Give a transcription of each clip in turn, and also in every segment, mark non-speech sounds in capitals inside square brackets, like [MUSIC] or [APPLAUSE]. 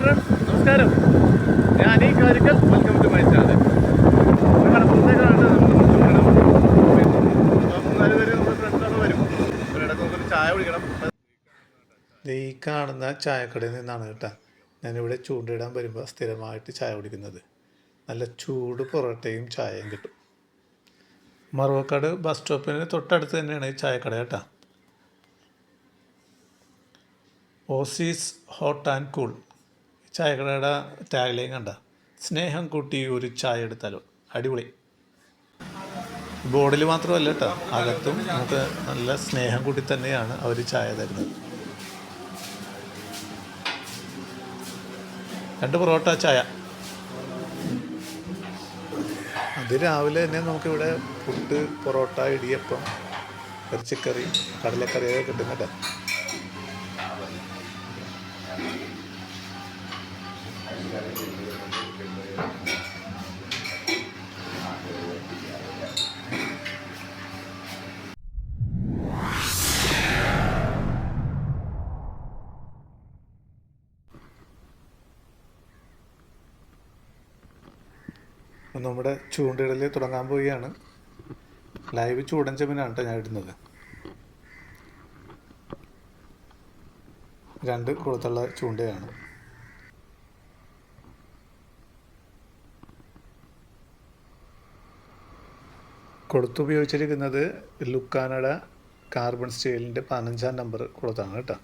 Friends നമസ്കാരം. ഞാൻ ഈ കാര്യക്കൽ വെൽക്കം ടു മൈ ചാനൽ കടപ്പുറത്തേക്കാണ് നമ്മൾ മൂന്നാൽ പേര് നമ്മുടെ ഫ്രണ്ട്സൊക്കെ വരും. ഇവരിടയ്ക്ക് ഒരു ചായ കുടിക്കണം. ഈ കാണുന്ന ചായക്കടയിൽ നിന്നാണ് കേട്ടോ. ഞാനിവിടെ ചൂണ്ടിടാൻ വരുമ്പോൾ സ്ഥിരമായിട്ട് ചായ കുടിക്കുന്നത്. നല്ല ചൂട് പൊറോട്ടയും ചായയും കിട്ടും. മറവക്കാട് ബസ് സ്റ്റോപ്പിന് തൊട്ടടുത്ത് തന്നെയാണ് ഈ ചായക്കട കേട്ടോ. ഓസീസ് ഹോട്ട് ആൻഡ് കൂൾ ചായക്കടയുടെ ടാഗ്ലൈൻ കണ്ട. സ്നേഹം കൂട്ടി ഒരു ചായ എടുത്താലോ? അടിപൊളി. ബോർഡിൽ മാത്രമല്ല കേട്ടോ. അകത്തും നമുക്ക് നല്ല സ്നേഹം കൂട്ടി തന്നെയാണ് അവർ ചായ തരുന്നത്. രണ്ട് പൊറോട്ട ചായ. അത് രാവിലെ തന്നെ നമുക്കിവിടെ പുട്ട് പൊറോട്ട ഇടിയപ്പം ഇറച്ചിക്കറി കടലക്കറിയൊക്കെ കിട്ടുന്നുണ്ട് നമ്മുടെ ചൂണ്ടയിടൽ തുടങ്ങാൻ പോവുകയാണ്. ലൈവ് ചൂടൻ ചെമ്മീനാണ് കേട്ടോ ഞാൻ ഇടുന്നത്. രണ്ട് കൊളുത്തുള്ള ചൂണ്ടയാണ്. കൊടുത്തുപയോഗിച്ചിരിക്കുന്നത് ലുക്കാനഡ കാർബൺ സ്റ്റീലിന്റെ പതിനഞ്ചാം നമ്പർ കൊടുത്താണ് കേട്ടോ.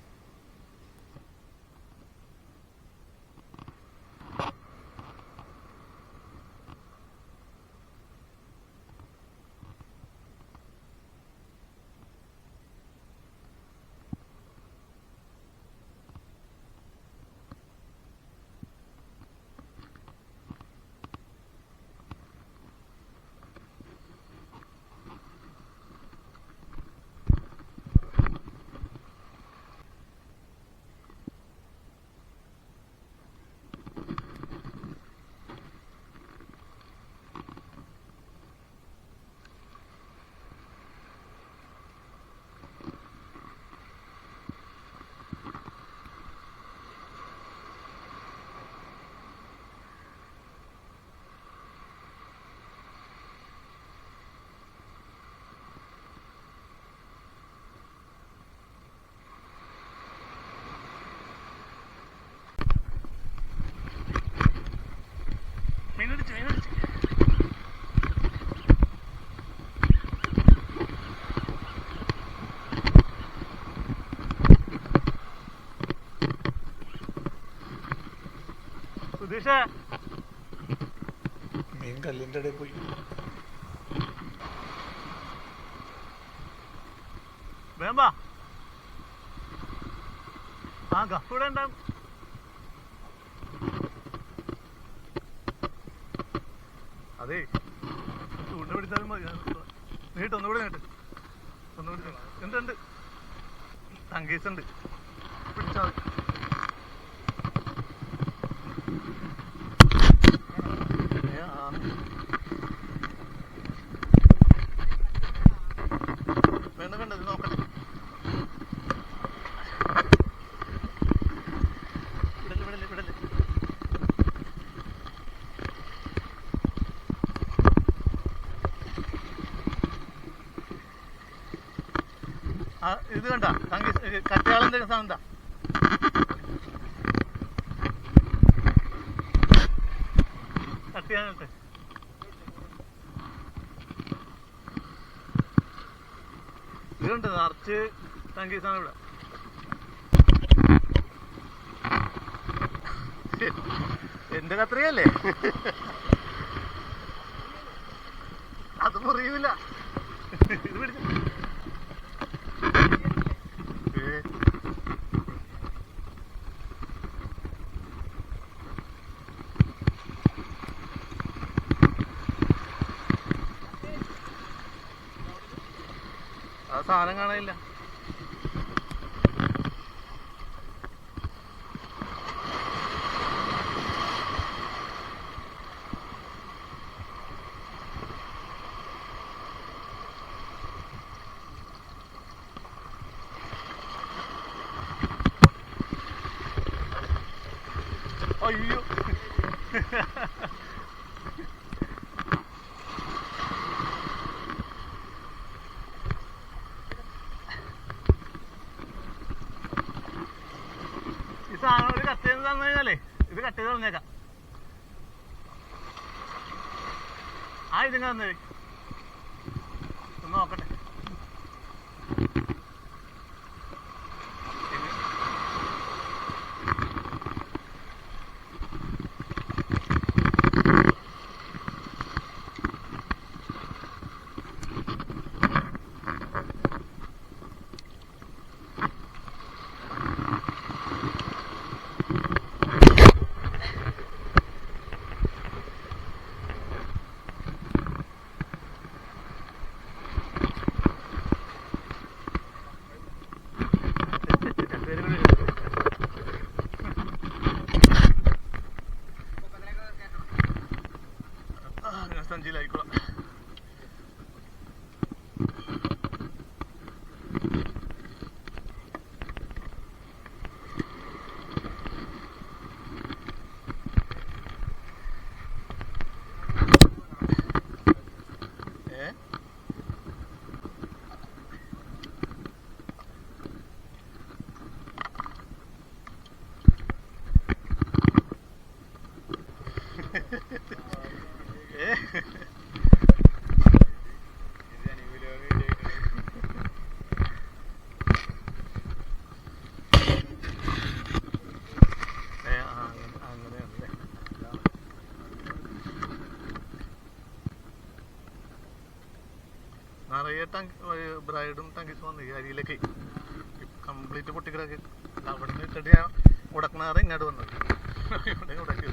സുധീഷേ. മീൻ കല്ലിന്റെ ഇടയിൽ പോയി. വേമ്പാ. ആ ഗഫ് ഇവിടെ ഉണ്ടാവും അതെ ചൂണ്ട പിടിച്ചാലും മതി. നീട്ട് ഒന്നുകൂടെ നീട്ട്. ഒന്നുകൂടി നീട്ട്. ഉണ്ട് ഉണ്ട് തങ്കീസ് ഉണ്ട് പിടിച്ചാ മതി. ഏ, ആ. വേണ്ട വേണ്ട ഇത് കണ്ട തങ്കി കറ്റയാളന്റെ സാധനം എന്താ കട്ടിയാനിട്ട് ഇതുണ്ട് നിറച്ച് സംഗീതമാണ് ഇവിടെ. എന്റെ കത്രിയല്ലേ അത് മുറിയൂല ഇത് പിടിച്ച ഏ. ആ സാധനം കാണാനില്ല തന്നു കഴിഞ്ഞാലേ ഇത് കട്ട് ചെയ്ത് തന്നേക്കാം ആ ഇതിങ്ങ തന്നെ ഒന്ന് നോക്കട്ടെ സഞ്ചിയിലായിക്കോളാം ഏ ഏ ഏ, ആ, അങ്ങനെ- അങ്ങനെയാണല്ലേ. നിറയെ ടങ്ക് ബ്രൈഡും ടങ്കീസും വന്നു ഈ അരിയിലേക്ക് കംപ്ലീറ്റ് പൊട്ടിക്കിടക്ക്. അവിടെ നിന്ന് ഇട്ടിട്ട് ഞാൻ ഉടക്കണാറ് ഇങ്ങോട്ട് വന്നത് [LAUGHS] ഇവിടെ ഉടക്കി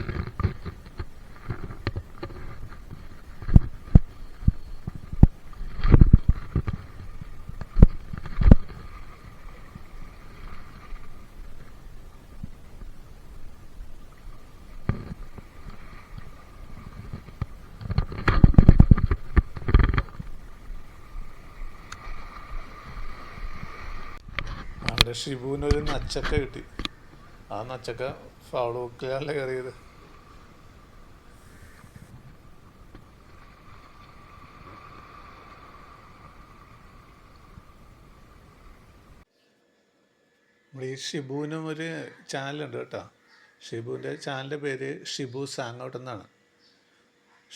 അവിടെ ഷിബുവിനൊരു നച്ചക്ക കിട്ടി. ആ നച്ചക്ക ഫൗൾ ബുക്കിലല്ലേ കയറിയത്. നമ്മുടെ ഈ ഷിബുവിനും ഒരു ചാനലുണ്ട് കേട്ടോ. ഷിബുവിന്റെ ചാനലിന്റെ പേര് ഷിബു സാങ് ഔട്ട് എന്നാണ്.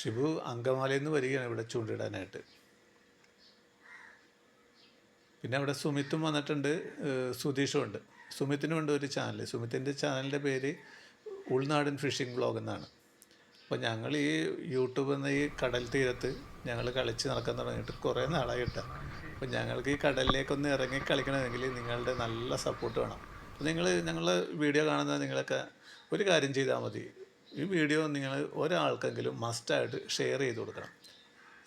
ഷിബു അങ്കമാലയിൽ നിന്ന് വരികയാണ് ഇവിടെ ചൂണ്ടിടാനായിട്ട്. പിന്നെ അവിടെ സുമിത്തും വന്നിട്ടുണ്ട് സുധീഷും ഉണ്ട്. സുമിത്തിനും ഉണ്ട് ഒരു ചാനൽ സുമിത്തിന്റെ ചാനലിന്റെ പേര് ഉൾനാടൻ ഫിഷിംഗ് ബ്ലോഗ് എന്നാണ്. അപ്പോൾ ഞങ്ങൾ ഈ യൂട്യൂബ് എന്ന ഈ കടൽ തീരത്ത് ഞങ്ങൾ കളിച്ച് നടക്കാൻ തുടങ്ങിയിട്ട് കുറേ നാളായിട്ടാണ് അപ്പോൾ ഞങ്ങൾക്ക് ഈ കടലിലേക്കൊന്ന് ഇറങ്ങി കളിക്കണമെങ്കിൽ നിങ്ങളുടെ നല്ല സപ്പോർട്ട് വേണം. അപ്പോൾ നിങ്ങൾ ഞങ്ങൾ വീഡിയോ കാണുന്ന നിങ്ങളൊക്കെ ഒരു കാര്യം ചെയ്താൽ മതി. ഈ വീഡിയോ നിങ്ങൾ ഒരാൾക്കെങ്കിലും മസ്റ്റായിട്ട് ഷെയർ ചെയ്ത് കൊടുക്കണം.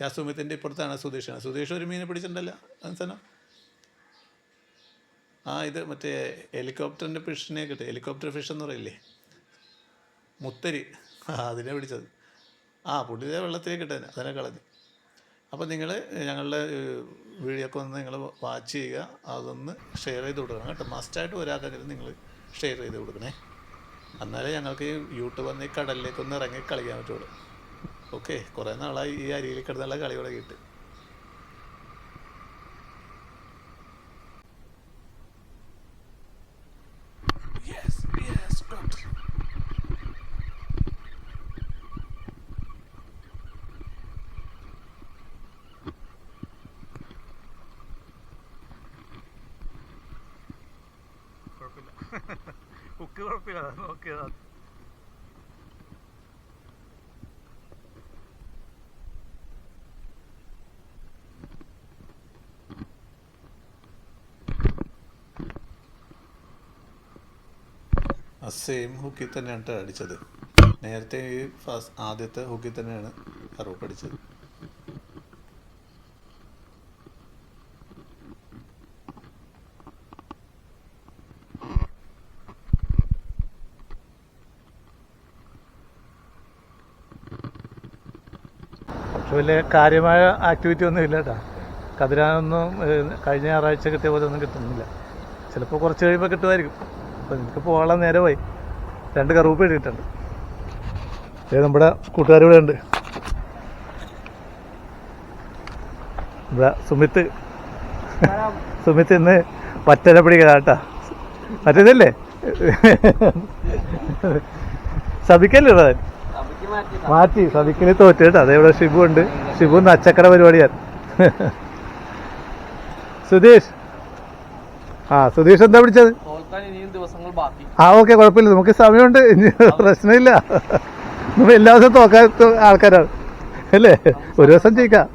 ഞാൻ സുമിത്തിന്റെ ഇപ്പുറത്താണ് സുധീഷാണ് സുധീഷ് ഒരു മീനെ പിടിച്ചിട്ടുണ്ടല്ലോ മനസ്സിലാ ആ ഇത് മറ്റേ ഹെലികോപ്റ്ററിന്റെ ഫിഷിനെ കിട്ടും. ഹെലികോപ്റ്റർ ഫിഷ് എന്ന് പറയില്ലേ? മുത്തരി. ആ അതിനെ പിടിച്ചത്. ആ പുള്ളിയെ വെള്ളത്തിലേക്ക് ഇട്ടതിന്. അതിനെ കളഞ്ഞു. അപ്പോൾ നിങ്ങൾ ഞങ്ങളുടെ വീഡിയോ ഒക്കെ ഒന്ന് നിങ്ങൾ വാച്ച് ചെയ്യുക. അതൊന്ന് ഷെയർ ചെയ്ത് കൊടുക്കണം കേട്ടോ. മസ്റ്റായിട്ട് ഒരാൾക്കെങ്കിലും നിങ്ങൾ ഷെയർ ചെയ്ത് കൊടുക്കണേ. എന്നാലേ ഞങ്ങൾക്ക് ഈ യൂട്യൂബ് വന്ന് ഈ കടലിലേക്കൊന്ന് ഇറങ്ങി കളിക്കാൻ പറ്റുള്ളൂ. ഓക്കെ കുറേ നാളായി ഈ അരിയിൽ കിടന്നുള്ള കളി തുടങ്ങിയിട്ട്. കുഴപ്പമില്ല നോക്കിയതാ. സെയിം ഹുക്കിൽ തന്നെയാണ് അടിച്ചത്. നേരത്തെ ഈ ഫസ്റ്റ് ആദ്യത്തെ ഹുക്കിൽ തന്നെയാണ് കറുപ്പ് അടിച്ചത്. പക്ഷെ വലിയ കാര്യമായ ആക്ടിവിറ്റി ഒന്നും ഇല്ല കേട്ടോ കതിരാനൊന്നും കഴിഞ്ഞ ഞായറാഴ്ച കിട്ടിയ പോലെ ഒന്നും കിട്ടുന്നില്ല. ചിലപ്പോൾ കുറച്ച് കഴിയുമ്പോൾ കിട്ടുമായിരിക്കും. അപ്പോൾ എനിക്ക് പോകാനുള്ള നേരമായി. രണ്ട് കറുപ്പ് ഇട്ടിട്ടുണ്ട്. ഏ നമ്മുടെ കൂട്ടുകാർ ഇവിടെ ഉണ്ട്. ഇവിടെ സുമിത്ത്. സുമിത്ത് ഇന്ന് പറ്റനെ പിടിക്കുക കേട്ടാ ഉള്ളത് മാറ്റി. സദിക്കിന് തോറ്റ് കേട്ടോ അതേ ഇവിടെ ഷിബു ഉണ്ട്. ഷിബു നച്ചക്കര അച്ചക്കട പരിപാടിയാണ് സുധീഷ്. ആ സുധീഷ് എന്താ പിടിച്ചത് ആ ഓക്കെ കുഴപ്പമില്ല. നമുക്ക് സമയമുണ്ട്. ഇനി പ്രശ്നമില്ല. നമ്മൾ എല്ലാ ദിവസവും തോക്കാൻ ആൾക്കാരാണ്. അല്ലേ? ഒരു ദിവസം ജയിക്കാം.